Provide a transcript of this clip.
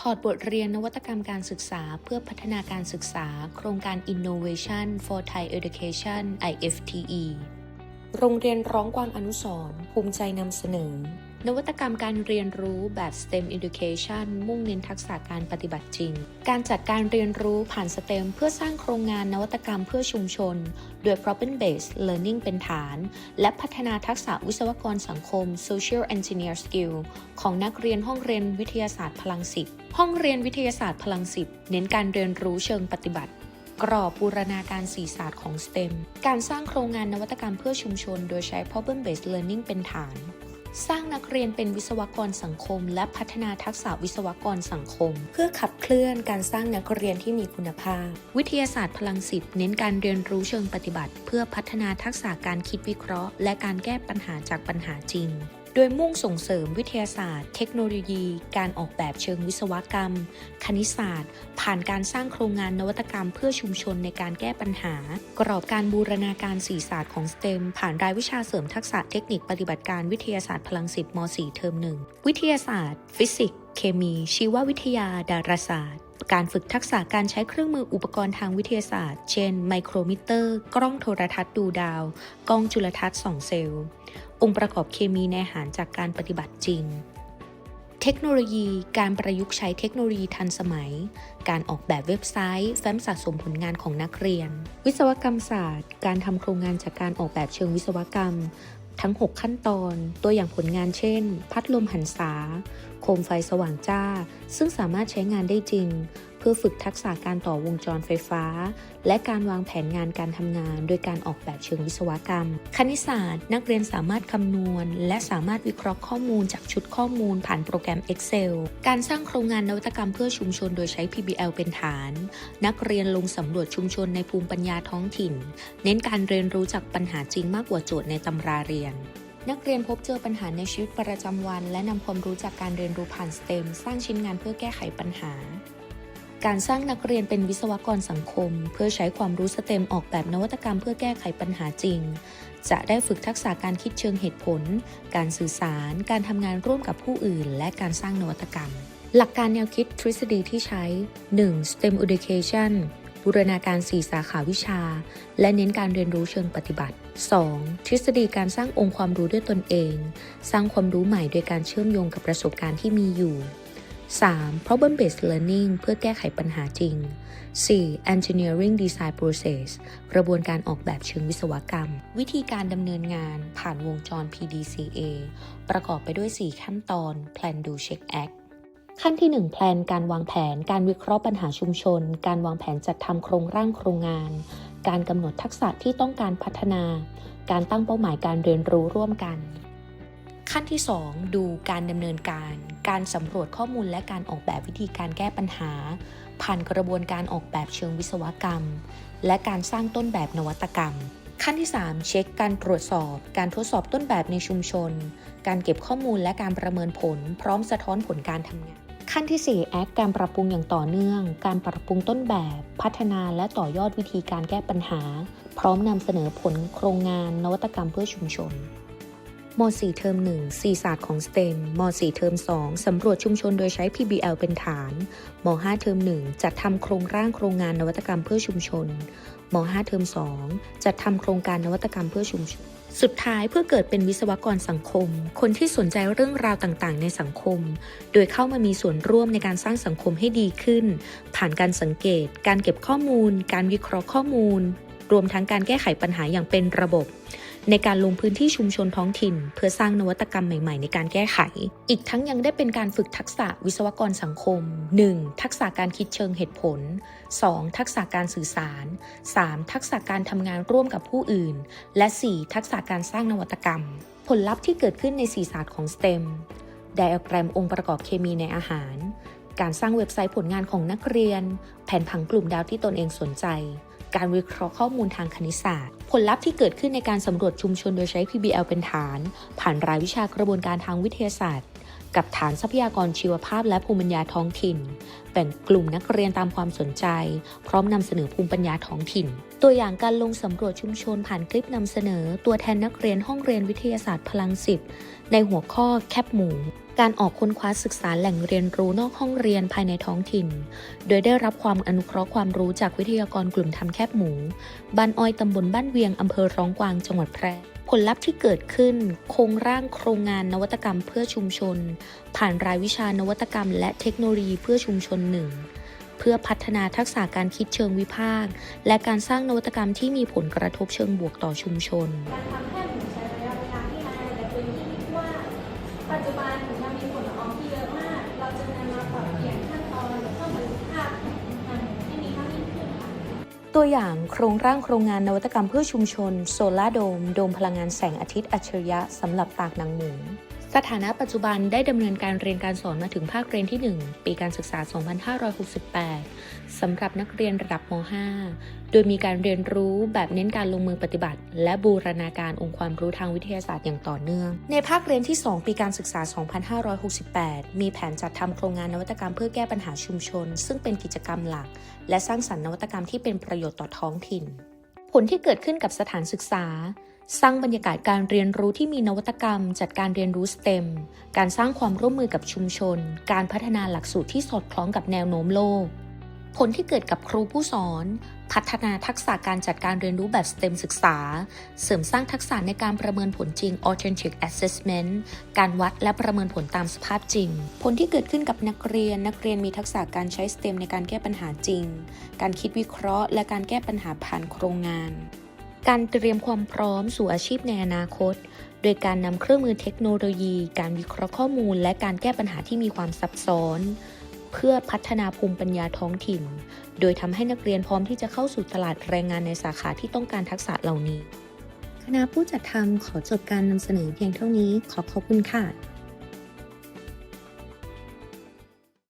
ถอดบทเรียนนวัตกรรมการศึกษาเพื่อพัฒนาการศึกษา โครงการ Innovation for Thai Education IFTE โรงเรียนร้องกวางอนุสรภูมิใจนำเสนอ นวัตกรรมการเรียนรู้แบบ STEM Education มุ่งเน้นทักษะการปฏิบัติจริง การจัดการเรียนรู้ผ่าน STEM เพื่อสร้างโครงงานนวัตกรรมเพื่อชุมชน โดย Problem Based Learning เป็นฐาน และพัฒนาทักษะวิศวกรสังคม Social Engineer Skill ของนักเรียนห้องเรียนวิทยาศาสตร์พลังสิบห้องเรียนวิทยาศาสตร์พลังสิบเน้นการเรียนรู้เชิงปฏิบัติกรอบบูรณาการสีศาสตร์ของ STEM การสร้างโครงงานนวัตกรรมเพื่อชุมชน โดยใช้ Problem Based Learning เป็นฐาน สร้างนักเรียนเป็นวิศวกรสังคม และพัฒนาทักษะวิศวกรสังคม เพื่อขับเคลื่อนการสร้างนักเรียนที่มีคุณภาพ วิทยาศาสตร์พลังสิบเน้นการเรียนรู้เชิงปฏิบัติ เพื่อพัฒนาทักษะการคิดวิเคราะห์ และการแก้ปัญหาจากปัญหาจริง โดยมุ่งส่งเสริมวิทยาศาสตร์ เทคโนโลยี การออกแบบเชิงวิศวกรรม คณิตศาสตร์ ผ่านการสร้างโครงงานนวัตกรรมเพื่อชุมชนในการแก้ปัญหา กรอบการบูรณาการสีศาสตร์ของสเต็มผ่านรายวิชาเสริมทักษะเทคนิคปฏิบัติการวิทยาศาสตร์พลังสิบม .4 เทอมหนึ่งวิทยาศาสตร์ ฟิสิกส์ เคมี ชีววิทยา ดาราศาสตร์ การฝึกทักษะการใช้เครื่องมืออุปกรณ์ทางวิทยาศาสตร์ เช่น ไมโครมิเตอร์ กล้องโทรทัศน์ดูดาว กล้องจุลทรรศน์ส่องเซลล์ องค์ประกอบเคมีในอาหารจากการปฏิบัติจริงเทคโนโลยี การประยุกต์ใช้เทคโนโลยีทันสมัย การออกแบบเว็บไซต์ แฟ้มสะสมผลงานของนักเรียน วิศวกรรมศาสตร์ การทำโครงงานจากการออกแบบเชิงวิศวกรรม ทั้ง 6 ขั้นตอนตัวอย่างผลงานเช่น พัดลมหันษา โคมไฟสว่างจ้า ซึ่งสามารถใช้งานได้จริง เพื่อฝึกทักษะการต่อวงจรไฟฟ้า และการวางแผนงานการทำงาน โดยการออกแบบเชิงวิศวกรรม คณิตศาสตร์ นักเรียนสามารถคำนวณ และสามารถวิเคราะห์ข้อมูลจากชุดข้อมูลผ่านโปรแกรม Excel การสร้างโครงงานนวัตกรรมเพื่อชุมชนโดยใช้ PBL เป็นฐาน นักเรียนลงสำรวจชุมชนในภูมิปัญญาท้องถิ่น เน้นการเรียนรู้จากปัญหาจริงมากกว่าโจทย์ในตำราเรียนนักเรียนพบเจอปัญหาในชีวิตประจำวัน และนำความรู้จากการเรียนรู้ผ่าน STEM สร้างชิ้นงานเพื่อแก้ไขปัญหา การสร้างนักเรียนเป็นวิศวกรสังคม เพื่อใช้ความรู้ STEM ออกแบบนวัตกรรมเพื่อแก้ไขปัญหาจริง จะได้ฝึกทักษะการคิดเชิงเหตุผล การสื่อสาร การทำงานร่วมกับผู้อื่น และการสร้างนวัตกรรม หลักการแนวคิดทฤษฎีที่ใช้ 1. STEM Education บูรณาการ 4 สาขาวิชา และเน้นการเรียนรู้เชิงปฏิบัติ 2. ทฤษฎีการสร้างองค์ความรู้ด้วยตนเอง สร้างความรู้ใหม่โดยการเชื่อมโยงกับประสบการณ์ที่มีอยู่ 3. problem based learning เพื่อแก้ไขปัญหาจริง 4. engineering design process กระบวนการออกแบบเชิงวิศวกรรม วิธีการดำเนินงานผ่านวงจร PDCA ประกอบไปด้วย 4 ขั้นตอน plan do check act ขั้นที่ 1 แพลนการวางแผน การวิเคราะห์ปัญหาชุมชน การวางแผนจัดทำโครงร่างโครงงาน การกำหนดทักษะที่ต้องการพัฒนา การตั้งเป้าหมายการเรียนรู้ร่วมกัน ขั้นที่ 2 ดูการดำเนินการ การสำรวจข้อมูลและการออกแบบวิธีการแก้ปัญหา ผ่านกระบวนการออกแบบเชิงวิศวกรรม และการสร้างต้นแบบนวัตกรรม ขั้นที่ 3 เช็คการตรวจสอบ การทดสอบต้นแบบในชุมชน การเก็บข้อมูลและการประเมินผล พร้อมสะท้อนผลการทำงาน ขั้นที่ 4 แอคการปรับปรุงอย่างต่อเนื่อง การปรับปรุงต้นแบบ พัฒนาและต่อยอดวิธีการแก้ปัญหา พร้อมนำเสนอผลโครงงานนวัตกรรมเพื่อชุมชน ม .4 เทอม1 4ศาสตร์ของ STEM ม .4 เทอม2 สำรวจชุมชนโดยใช้ PBL เป็นฐาน ม .5 เทอม1จัดทำโครงร่างโครงงานนวัตกรรมเพื่อชุมชน ม .5 เทอม2จัดทำโครงการนวัตกรรมเพื่อชุมชน สุดท้ายเพื่อเกิดเป็นวิศวกรสังคม คนที่สนใจเรื่องราวต่างๆ ในสังคม โดยเข้ามามีส่วนร่วมในการสร้างสังคมให้ดีขึ้น ผ่านการสังเกต การเก็บข้อมูล การวิเคราะห์ข้อมูล รวมทั้งการแก้ไขปัญหาอย่างเป็นระบบ ในการลงพื้นที่ชุมชนท้องถิ่น เพื่อสร้างนวัตกรรมใหม่ๆ ในการแก้ไข อีกทั้งยังได้เป็นการฝึกทักษะวิศวกรสังคม 1. ทักษะการคิดเชิงเหตุผล 2. ทักษะการสื่อสาร 3. ทักษะการทำงานร่วมกับผู้อื่น และ 4. ทักษะการสร้างนวัตกรรม ผลลัพธ์ที่เกิดขึ้นใน4ศาสตร์ของ STEM ไดอะแกรมองค์ประกอบเคมีในอาหาร การสร้างเว็บไซต์ผลงานของนักเรียน แผนผังกลุ่มดาวที่ตนเองสนใจ การวิเคราะห์ข้อมูลทางคณิตศาสตร์ ผลลัพธ์ที่เกิดขึ้นในการสำรวจชุมชนโดยใช้ PBL เป็นฐาน ผ่านรายวิชากระบวนการทางวิทยาศาสตร์ กับฐานทรัพยากรชีวภาพและภูมิปัญญาท้องถิ่น แบ่งกลุ่มนักเรียนตามความสนใจ พร้อมนำเสนอภูมิปัญญาท้องถิ่น ตัวอย่างการลงสำรวจชุมชนผ่านคลิปนำเสนอ ตัวแทนนักเรียนห้องเรียนวิทยาศาสตร์พลังสิบในหัวข้อแคบหมูการออกค้นคว้าศึกษาแหล่งเรียนรู้นอกห้องเรียนภายในท้องถิ่น โดยได้รับความอนุเคราะห์ความรู้จากวิทยากรกลุ่มทำแคบหมู บ้านอ้อยตำบลบ้านเวียงอำเภอร้องกวางจังหวัดแพร่ ผลลัพธ์ที่เกิดขึ้นโครงร่างโครงงานนวัตกรรมเพื่อชุมชน ผ่านรายวิชานวัตกรรม และเทคโนโลยีเพื่อชุมชนหนึ่งเพื่อพัฒนาทักษะการคิดเชิงวิพากษ์และการสร้างนวัตกรรมที่มีผลกระทบเชิงบวกต่อชุมชนการทำแค่ใช้ระยะเวลาที่นาและพื้นที่ที่กว้าปัจจุบันยังมีผลอองที่เยอะมาก เราจึงนำมาปรับเปลี่ยนขั้นตอนเพิ่มประสิทธิภาพ ตัวอย่างโครงร่างโครงงานนวัตกรรมเพื่อชุมชน โซลาโดม โดมพลังงานแสงอาทิตย์อัจฉริยะสำหรับตากหนังหมู สถานะปัจจุบันได้ดำเนินการเรียนการสอนมาถึงภาคเรียนที่ 1 ปีการศึกษา 2568 สำหรับนักเรียนระดับม .5 โดยมีการเรียนรู้แบบเน้นการลงมือปฏิบัติ และบูรณาการองค์ความรู้ทางวิทยาศาสตร์อย่างต่อเนื่อง ในภาคเรียนที่ 2 ปีการศึกษา 2568 มีแผนจัดทำโครงงานนวัตกรรมเพื่อแก้ปัญหาชุมชน ซึ่งเป็นกิจกรรมหลัก และสร้างสรรค์นวัตกรรมที่เป็นประโยชน์ต่อท้องถิ่น ผลที่เกิดขึ้นกับสถานศึกษา สร้างบรรยากาศการเรียนรู้ที่มีนวัตกรรม จัดการเรียนรู้ STEM การสร้างความร่วมมือกับชุมชน การพัฒนาหลักสูตรที่สอดคล้องกับแนวโน้มโลก ผลที่เกิดกับครูผู้สอน พัฒนาทักษะการจัดการเรียนรู้แบบ STEM ศึกษา เสริมสร้างทักษะในการประเมินผลจริง Authentic Assessment การวัดและประเมินผลตามสภาพจริง ผลที่เกิดขึ้นกับนักเรียน นักเรียนมีทักษะการใช้ STEM ในการแก้ปัญหาจริง การคิดวิเคราะห์ และการแก้ปัญหาผ่านโครงงาน การเตรียมความพร้อมสู่อาชีพในอนาคต โดยการนำเครื่องมือเทคโนโลยี การวิเคราะห์ข้อมูล และการแก้ปัญหาที่มีความซับซ้อน เพื่อพัฒนาภูมิปัญญาท้องถิ่น โดยทำให้นักเรียนพร้อมที่จะเข้าสู่ตลาดแรงงานในสาขาที่ต้องการทักษะเหล่านี้ คณะผู้จัดทำขอจบการนำเสนอเพียงเท่านี้ ขอขอบคุณค่ะ